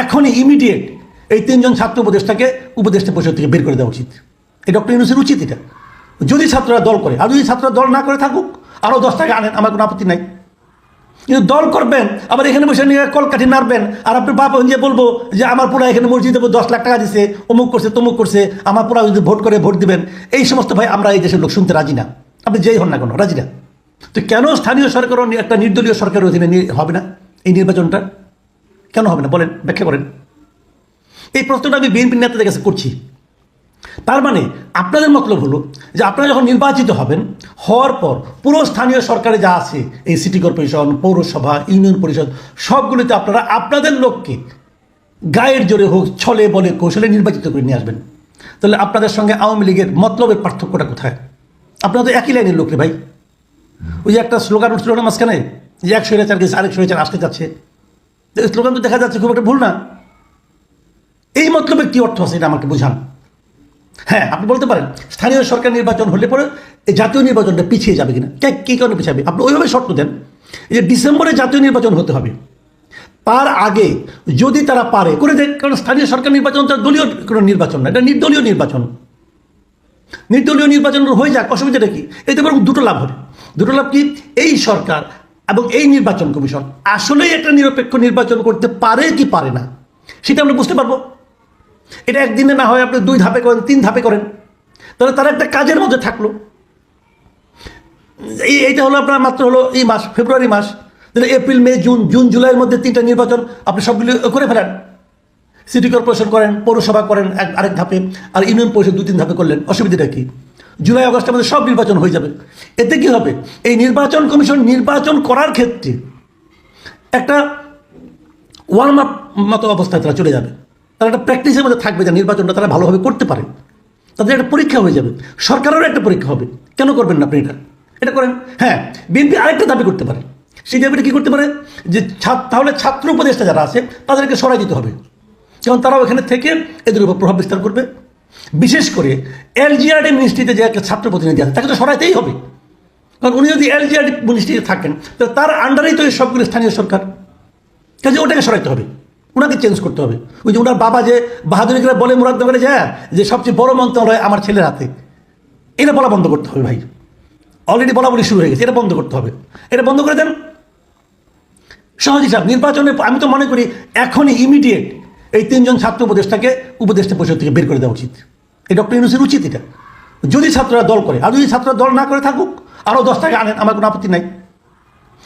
এখনই ইমিডিয়েট এই তিনজন ছাত্র উপদেষ্টাকে উপদেষ্টা পরিষদ থেকে বের করে দেওয়া উচিত। এই ডক্টর ইউনুসের উচিত এটা। যদি ছাত্ররা দল করে, আর যদি ছাত্ররা দল না করে থাকুক আরও দশ টাকা আনেন, আমার কোনো আপত্তি নাই। কিন্তু দল করবেন, আবার এখানে বসে নিয়ে কলকাঠি নাড়বেন, আর আপনি বাপ যে বলব যে আমার পুরা এখানে মসজিদে দশ লাখ টাকা দিছে, অমুক করছে, তমুক করছে, আমার পুরা যদি ভোট করে ভোট দিবেন, এই সমস্ত ভাই আমরা এই দেশের লোক শুনতে রাজি না। আপনি যেই হন না কেন, রাজি না। তো কেন স্থানীয় সরকারও একটা নির্দলীয় সরকারের অধীনে হবে না এই নির্বাচনটা? কেন হবে না? বলেন, ব্যাখ্যা করেন। এই প্রশ্নটা আমি বিএনপি নেতাদের কাছে করছি। তার মানে আপনাদের মতলব হলো যে আপনারা যখন নির্বাচিত হবেন, হওয়ার পর পুরো স্থানীয় সরকারে যা আছে, এই সিটি কর্পোরেশন, পৌরসভা, ইউনিয়ন পরিষদ, সবগুলিতে আপনারা আপনাদের লোককে গায়ের জোরে হোক, ছলে বলে, কৌশলে নির্বাচিত করে নিয়ে আসবেন। তাহলে আপনাদের সঙ্গে আওয়ামী লীগের মতলবের পার্থক্যটা কোথায়? আপনারা তো একই লাইনের লোক ভাই। ওই যে একটা স্লোগান উঠছিল না মাঝখানে? যে এক স্বৈরাচার গেছে আরেক স্বৈরাচার আসতে যাচ্ছে। স্লোগান তো দেখা যাচ্ছে খুব একটা ভুল না। এই মতলবের কি অর্থ আছে এটা আমাকে বোঝান। হ্যাঁ আপনি বলতে পারেন, স্থানীয় সরকার নির্বাচন হলে পরে এই জাতীয় নির্বাচনটা পিছিয়ে যাবে কিনা? কে কী কারণে পিছাবে? আপনি ওইভাবে শর্ত দেন যে ডিসেম্বরে জাতীয় নির্বাচন হতে হবে। তার আগে যদি তারা পারে, করে দেখ, কারণ স্থানীয় সরকার নির্বাচন তো দলীয় কোনো নির্বাচন না, এটা নির্দলীয় নির্বাচন। নির্দলীয় নির্বাচন হয়ে যাক, অসুবিধাটা কি? এতে বরং দুটো লাভ হবে। দুটো লাভ কি? এই সরকার এবং এই নির্বাচন কমিশন আসলেই একটা নিরপেক্ষ নির্বাচন করতে পারে কি পারে না, সেটা আমরা বুঝতে পারব। এটা একদিনে না হয় আপনি দুই ধাপে করেন, তিন ধাপে করেন। তাহলে তারা একটা কাজের মধ্যে থাকল। এই এইটা হলো আপনার মাত্র হলো এই মাস, ফেব্রুয়ারি মাস। তাহলে এপ্রিল, মে, জুন জুন, জুলাইয়ের মধ্যে তিনটা নির্বাচন আপনি সবগুলো করে ফেলেন। সিটি কর্পোরেশন করেন, পৌরসভা করেন এক আরেক ধাপে, আর ইউনিয়ন পরিষদ দুই তিন ধাপে করলেন। অসুবিধাটা কি? জুলাই, আগস্টের মধ্যে সব নির্বাচন হয়ে যাবে। এতে কি হবে? এই নির্বাচন কমিশন নির্বাচন করার ক্ষেত্রে একটা ওয়ার্ম আপ মতো অবস্থায় তারা চলে যাবে। তারা একটা প্র্যাকটিসের মধ্যে থাকবে যে নির্বাচনটা তারা ভালোভাবে করতে পারে। তাদের একটা পরীক্ষা হয়ে যাবে। সরকারেরও একটা পরীক্ষা হবে। কেন করবেন না আপনি এটা? এটা করেন। হ্যাঁ বিএনপি আরেকটা দাবি করতে পারে। সেই দাবিটা কী করতে পারে? যে তাহলে ছাত্র উপদেষ্টা যারা আছে, তাদেরকে সরাই দিতে হবে। যেমন তারাও এখানে থেকে এদের উপর প্রভাব বিস্তার করবে। বিশেষ করে এলজিআরডি মিনিস্ট্রিতে যে একটা ছাত্র প্রতিনিধি আছে, তাকে তো সরাইতেই হবে। কারণ উনি যদি এলজিআরডি মিনিস্ট্রিতে থাকেন, তো তার আন্ডারেই তো এই সবগুলো স্থানীয় সরকার। কাজে ওটাকে সরাইতে হবে। ওনাকে চেঞ্জ করতে হবে। ওই যে ওনার বাবা যে বাহাদুরি করে বলে মুরাদনগরে যায়, যে সবচেয়ে বড় মন্ত্রণালয় আমার ছেলের হাতে। এটা বলা বন্ধ করতে হবে ভাই। অলরেডি বলা বলি শুরু হয়ে গেছে, এটা বন্ধ করতে হবে। এটা বন্ধ করে দেন। সহজ হিসাব নির্বাচনে আমি তো মনে করি এখনই ইমিডিয়েট এই তিনজন ছাত্র উপদেষ্টাকে উপদেষ্টা পরিষদ থেকে বের করে দেওয়া উচিত। এই ডক্টর ইউনুসের উচিত এটা। যদি ছাত্ররা দল করে, আর যদি ছাত্ররা দল না করে থাকুক আরও দশ টাকা আনেন, আমার কোনো আপত্তি নাই।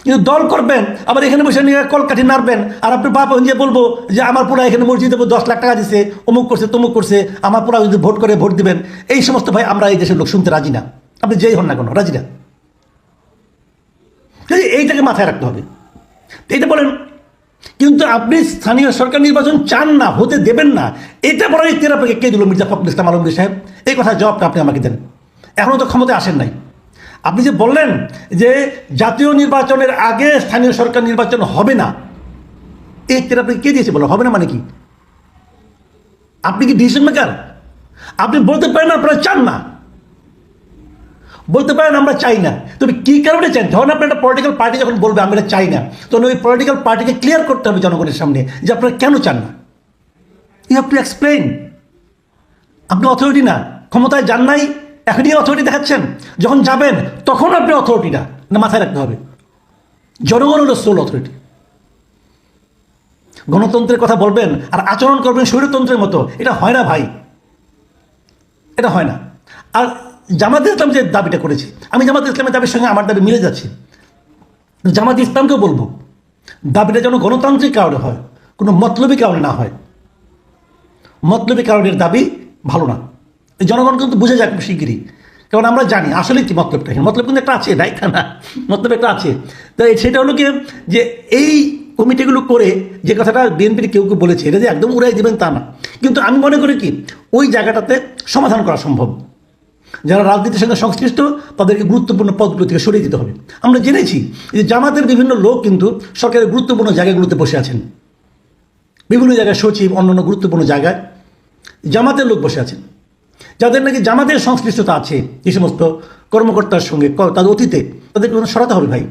কিন্তু দল করবেন, আবার এখানে বসে নিয়ে কলকাঠি নাড়বেন, আর আপনি বাপ যে বলব যে আমার পুরা এখানে মসজিদে দশ লাখ টাকা দিছে, অমুক করছে, তমুক করছে, আমার পুরা যদি ভোট করে ভোট দিবেন, এই সমস্ত ভাই আমরা এই দেশের লোক শুনতে রাজি না। আপনি যেই হন না কেন, রাজি না। এইটাকে মাথায় রাখতে হবে। এইটা বলেন কিন্তু আপনি স্থানীয় সরকার নির্বাচন চান না, হতে দেবেন না। এটা বলার ইতিহার আপনাকে কে দিল মির্জা ফখরুল ইসলাম আলমগীর সাহেব? এই কথা জবাবটা আপনি আমাকে দেন। এখনও তো ক্ষমতায় আসেন নাই। আপনি যে বললেন যে জাতীয় নির্বাচনের আগে স্থানীয় সরকার নির্বাচন হবে না, এই ইতিহার আপনাকে কে দিয়েছে বলো? হবে না মানে কি? আপনি কি ডিসিশন মেকার আপনি বলতে পারেন আপনারা চান না। বলতে পারেন আমরা চাই না। তবে কী কারণে চাই? ধরুন আপনার একটা পলিটিক্যাল পার্টি যখন বলবে, আমরা চাই না, তখন ওই পলিটিক্যাল পার্টিকে ক্লিয়ার করতে হবে জনগণের সামনে যে আপনারা কেন চান না। ইউ হ্যাভ টু এক্সপ্লেইন আপনি অথরিটি না। ক্ষমতায় যান নাই, এখনই অথরিটি দেখাচ্ছেন। যখন যাবেন, তখন আপনি অথরিটি না। না মাথায় রাখতে হবে। জনগণ হলো সোল অথরিটি গণতন্ত্রের কথা বলবেন আর আচরণ করবেন স্বৈরতন্ত্রের মতো, এটা হয় না ভাই। এটা হয় না। আর জামাত ইসলাম যে দাবিটা করেছে, আমি জামাত ইসলামের দাবির সঙ্গে আমার দাবি মিলে যাচ্ছে। জামাত ইসলামকে বলব, দাবিটা যেন গণতান্ত্রিক কারণে হয়, কোনো মতলবী কারণে না হয়। মতলবী কারণের দাবি ভালো না। জনগণ কিন্তু বুঝে যাক শিগগিরই। কারণ আমরা জানি, আসলে কি মতলবটা? মতলব কিন্তু একটা আছে, রাইট? না, মতলব একটা আছে। তাই সেটা হলো কি, যে এই কমিটিগুলো করে যে কথাটা বিএনপির কেউ কেউ বলেছে, এটা যে একদম উড়াই দেবেন তা না। কিন্তু আমি মনে করি কি, ওই জায়গাটাতে সমাধান করা সম্ভব। যারা রাজনীতির সঙ্গে সংশ্লিষ্ট, তাদেরকে গুরুত্বপূর্ণ পদগুলো থেকে সরিয়ে দিতে হবে। আমরা জেনেছি যে জামাতের বিভিন্ন লোক কিন্তু সরকারের গুরুত্বপূর্ণ জায়গাগুলোতে বসে আছেন। বিভিন্ন জায়গায় সচিব, অন্যান্য গুরুত্বপূর্ণ জায়গায় জামাতের লোক বসে আছেন। যাদের নাকি জামাতের সংশ্লিষ্টতা আছে এই সমস্ত কর্মকর্তার সঙ্গে তাদের অতীতে তাদেরকে সরাতে হবে ভাই।